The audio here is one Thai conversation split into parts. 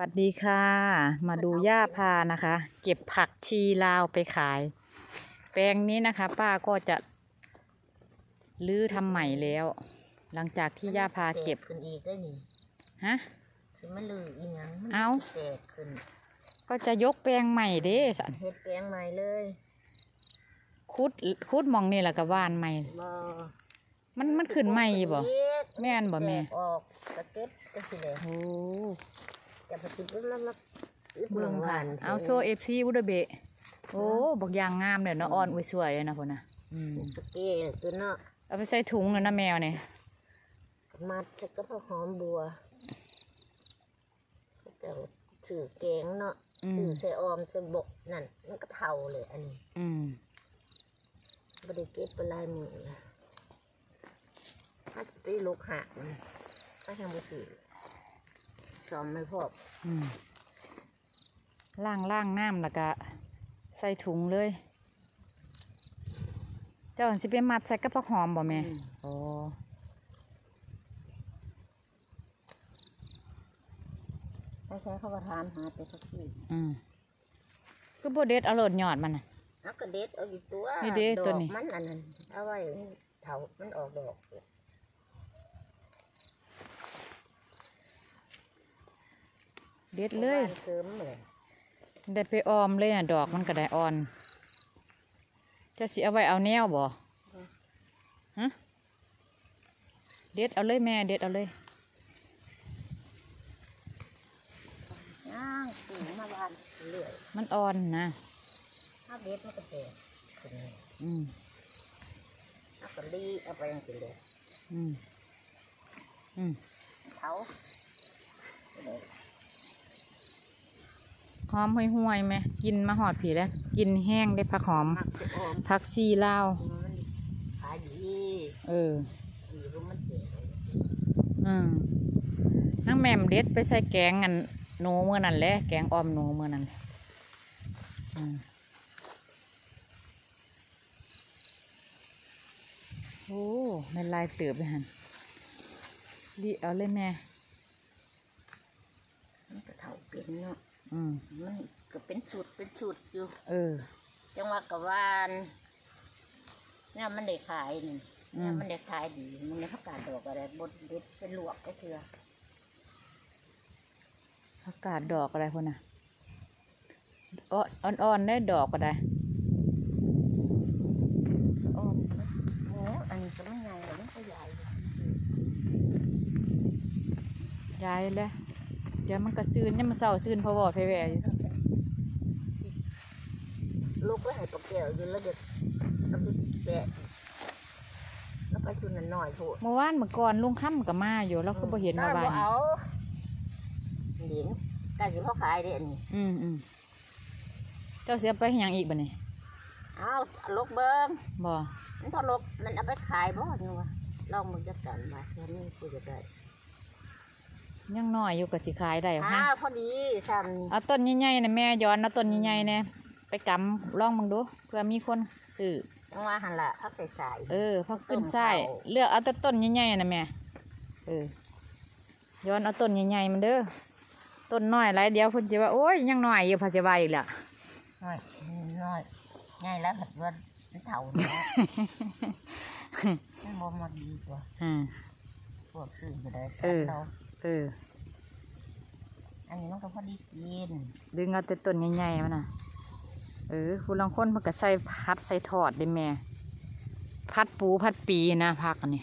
สวัสดีค่ะ มาดูย่าพานะคะ เก็บผักชีลาวไปขาย แปลงนี้นะคะ ป้าก็จะลื้อทำใหม่แล้ว หลังจากที่ย่าพาเก็บแตขึ้นอีกได้นี่ฮะคือมันลืออีหยังมันเอ้าแตกขึ้น ก็จะยกแปลงใหม่เด้สันเฮ็ดแปลงใหม่เลย คุดคุดหมองนี่แหละกับว่านใหม่บ่มันมันขึ้นใหม่บ่แม่นบ่แม่ตกออกสะเก็ดก็สิเลยโอ้ จะไปติดมันมันเบิ่งค่ะเอาโซเอฟซีอุดเบะโอ้บอกยางงามเลยเนาะอ่อนอุ้ยสวยเลยนะพ่นนะอืมสะเก็ดตัวเนาะเอาไปใส่ถุงเลยนะแมวเนี่ยมัดจะก็พอหอมบัวจะถือแกงเนาะอืถืมอใส่ออมใส่บกนั่นมันก็เท่าเลยอันนี้ อืมบ่ได้เก็บไปลายมือละถ้าจะไปลูกหักมันก็ทำบ่ถือ สอมไม่พออืมล่างล่างน้ำแล้วก็ใส่ถุงเลย เจ้าสิไปมัดใส่กระเพาะหอมบ่แม่โอ้ไม่ใช่เขาก็ถามหาแต่สักทีอืมคือบ่เด็ดเอาโลดยอดมันน่ะเอากระเด็ดเอาอยู่ตัวนี่เด้ดอกตัวนี้มันอันนั้นเอาไว้เถามันออกดอก เด็ดเลยบ้านเสริมเลยได้ไปออมเลยน่ะดอกมันก็ได้อ่อน จะสิเอาไว้เอาแนวบ่ฮะเด็ดเอาเลยแม่เด็ดเอาเลยย่างปูมาบ้านเรื่อยมันอ่อนนะถ้าเด็ดมันก็แตกขึ้นเลยอืมเอากระลีเอาไปยังกินเลยอืมอืมเถาเลย หอมห่วยห่วยๆไหมกินมาหอดผีแล้ว กินแห้งได้ผักหอม มักจะออมผักซีลาว มันขายดีเออดีเพราะมันแตกอืมนั่งแหม่มเด็ดไปใส่แกงอันหนูเมื่อนั่นแหละแกงออมหนูเมื่อนั้นอืมโอ้ไม่ลายเติบเลยฮันดีเอาเลยแม่ มันก็เถาเป็นเนาะ อืมมันก็เป็นสุดเป็นสุดอยู่ เออ จังหวะกับวานเนี่ยมันได้ขายนี่อืมเนี่ยมันได้ขายดีมันได้ประกาศดอกอะไรบดเด็ดเป็นลวกก็คือผักกาดดอกอะไรพวกน่ะอ่อนอ่อนๆได้ดอกก็ได้ อ้อมโอ้อันนี้ก็ไม่ใหญ่หรอกมันก็ใหญ่ย้ายแล้ว เดี๋ยวมันก็ซื้นเนี่ยามมันเศร้าซื้นเพราะว่าเพแวอยู่ลูกก็ให้ปลาแก้วอยู่แล้วเด็กแล้วก็แกะแล้วไปชุนนหน่อยโถเมื่อวานเมื่อก่อนลุงค่ำกับมาอยู่แล้วก็บ่เห็นมาบ้าบ้านเอาเดี๋ยวกายสิพ่อขายเด้อันนี้อืมอืมเจ้าเสียไปให้หยังอีกบ่นี่เอาลูกเบิ้งบ่มันพอลูกมันเอาไปขายบ่เนี่ยวะลองมึงจะกันมาแค่นี้กูจะได้ ยังน้อยอยู่กับสิขายได้อ้าฮะวพอดีทำเอาต้นใหญ่ๆนะแม่ย้อนเอาต้นใหญ่ๆเนี่ยไปกำลองมึงดูเพื่อมีคนซื้อจังว่าหันละพักใส่ใส่เออพักขึ้นต้มไส้ข้าวเลือกเอาแต่ต้นใหญ่ๆนะแม่เออย้อนเอาต้นใหญ่ๆมันเด้อต้นน้อยหลายเดียวเพิ่นจะว่าโอ้ยยังน้อยอยู่พาจะว่าอีกแล้วน้อยน้อยง่ายแล้วเห็นว่ามันเถ่าเนาะมันบ่มาดีกว่าอ่า พวกซื้อก็ได้เออ เรา เออ อันนี้มันก็พอดีกิน ดึงเอาแต่ต้นใหญ่ๆมันน่ะ เออผู้ลางคนมันก็ใส่พัดใส่ทอดได้แม่ พัดปูพัดปีนะพักอันนี้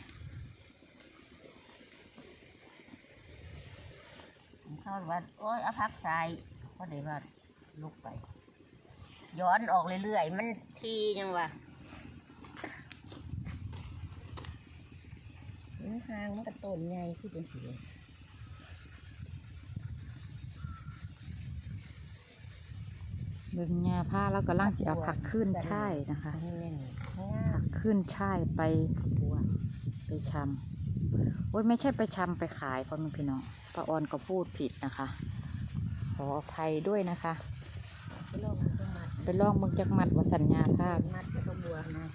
เขาว่าโอ้ยเอาพักใส่ก็ได้ว่าลุกไป ย้อนออกเรื่อยๆ มันทียังวะมันห่างมันก็ต้นใหญ่ที่เป็นสี เบิ่งหญ้าผ้าแล้วก็ล่างสิเอาผักขึ้นช่ายนะคะ ผักขึ้นช่ายไปบัวไปชำโอ้ยไม่ใช่ไปชำไปขายพ่อแม่พี่น้องป้าออนก็พูดผิดนะคะ ขออภัยด้วยนะคะ ไปลองมันก็มัดไปลองบังจักมัดว่าสัญญาภาพมัดแล้วก็บัวนะ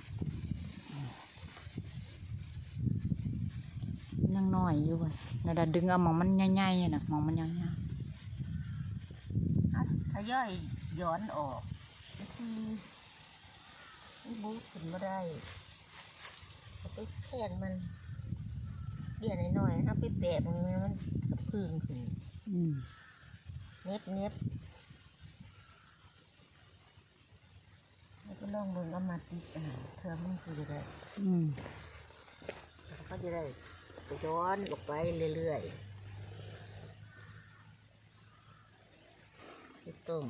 ยังน้อยอยู่เว้ยนาดาดึงเอาหมองมันใหญ่ๆน่ะหมองมันใหญ่ย่อย ย้อนออกคือมันบูดขึ้นมาได้เอาไปแข่งมันเดี่ยหน่อยๆถ้าไปแปะมันมันกระพื้นขึ้นอืมเน็บเน็บแล้วก็ลองเบิ่งเอามาติดอ่าเธอมันคือจะได้อืมแล้วก็จะได้ไปย้อนลงไปเรื่อยๆไปต้ม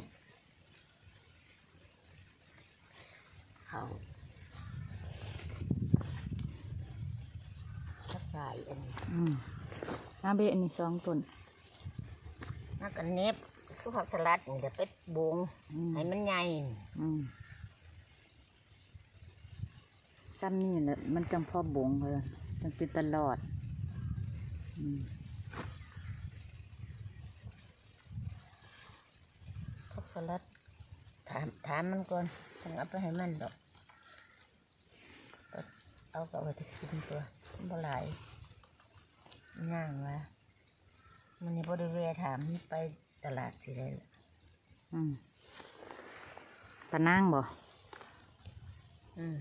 เขา สักใส่อันนี้อืมอาเบะนี่สองต้นนักกันเน็บคือผักสลัดนี่จะเป็ดบงอืมให้มันใหญ่อืมซ้ำนี่แหละมันจังพ่อบงเลยจังเป็นตลอดอืมผักสลัดถามถามมันก่อนต้องเอาไปให้มันดอกก็เอากลับไปที่กินตัวบ่หลาย ย่างวะมันนี่บริเวณถามไปตลาดสิได้ล่ะอืมปลานั่งบ่อืม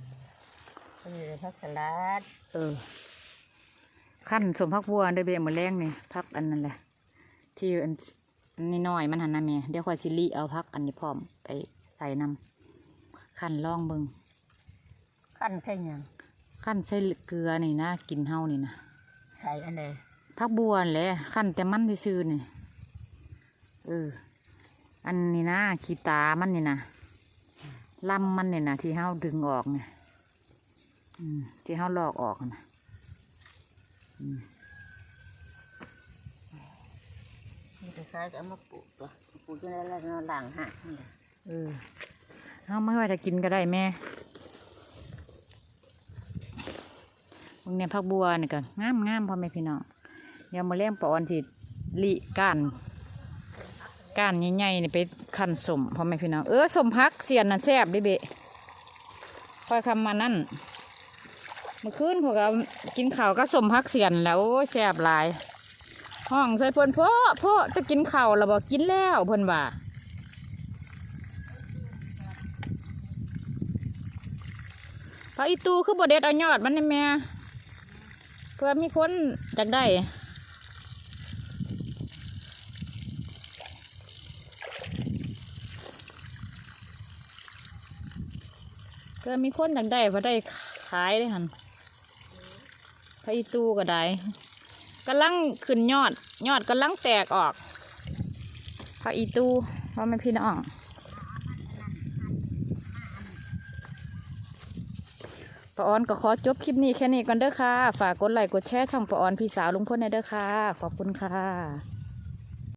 ก็อยู่ในผักสลัดเออขั้นสมพักบัวได้เบะหมดแรงนี่พักอันนั้นแหละ ที่อันนี่น้อยๆมันหันนะเมียเดี๋ยวคอยซิลิเอาพักอันนี้พร้อมไปใส่นำขั้นล่องเบิงขั้นใช่ยังขั้นใส่เกลือนี่นะกินเฮานี่นะใส่อันใด พักบัวนั่นแหละขั้นแต่มันซื่อๆนี่เออ อันนี้นะขี้ตามันนี่นะลำมันนี่นะที่เฮาดึงออกเนี่ยอืมที่เฮาลอกออกนะอืมมันจะคล้ายๆกับเอามาปลูกตัวปลูกจะได้แล้วเนาะหลังหักนี่เออเฮาไม่ว่าจะกินก็ได้แม่มึงเนี่ยพักบัวนี่ก็งามงามๆพ่อแม่พี่น้อง เดี๋ยวมาเลี้ยงปอนสิลิก้านก้านใหญ่ๆนี่ไปขันสมพ่อแม่พี่น้องเออสมพักเสียนน่ะแซ่บเดิเบะคอยคำมานั่นเมื่อคืนพวกเรากินข้าวก็สมพักเสียนแล้วแซ่บหลาย ห้องใส่เพิ่นพ่อพ่อจะกินข้าวแล้วบอกกินแล้วเพิ่นว่าพออีตูคือบเด็ดเอายอดมันนี่แม่เพื่อมีคนอยากได้ เพื่อมีคนอยากได้พอได้ขายได้หันพออีตูก็ได้กำลังขึ้นยอด ยอดกำลังแตกออกพออีตูว่าไม่พี่น้องปาออนก็ขอจบคลิปนี้แค่นี้ก่อนเด้อค่ะ ฝากกดไลค์กดแชร์ช่องปาออนพี่สาวลุงพลในเด้อค่ะ ขอบคุณค่ะ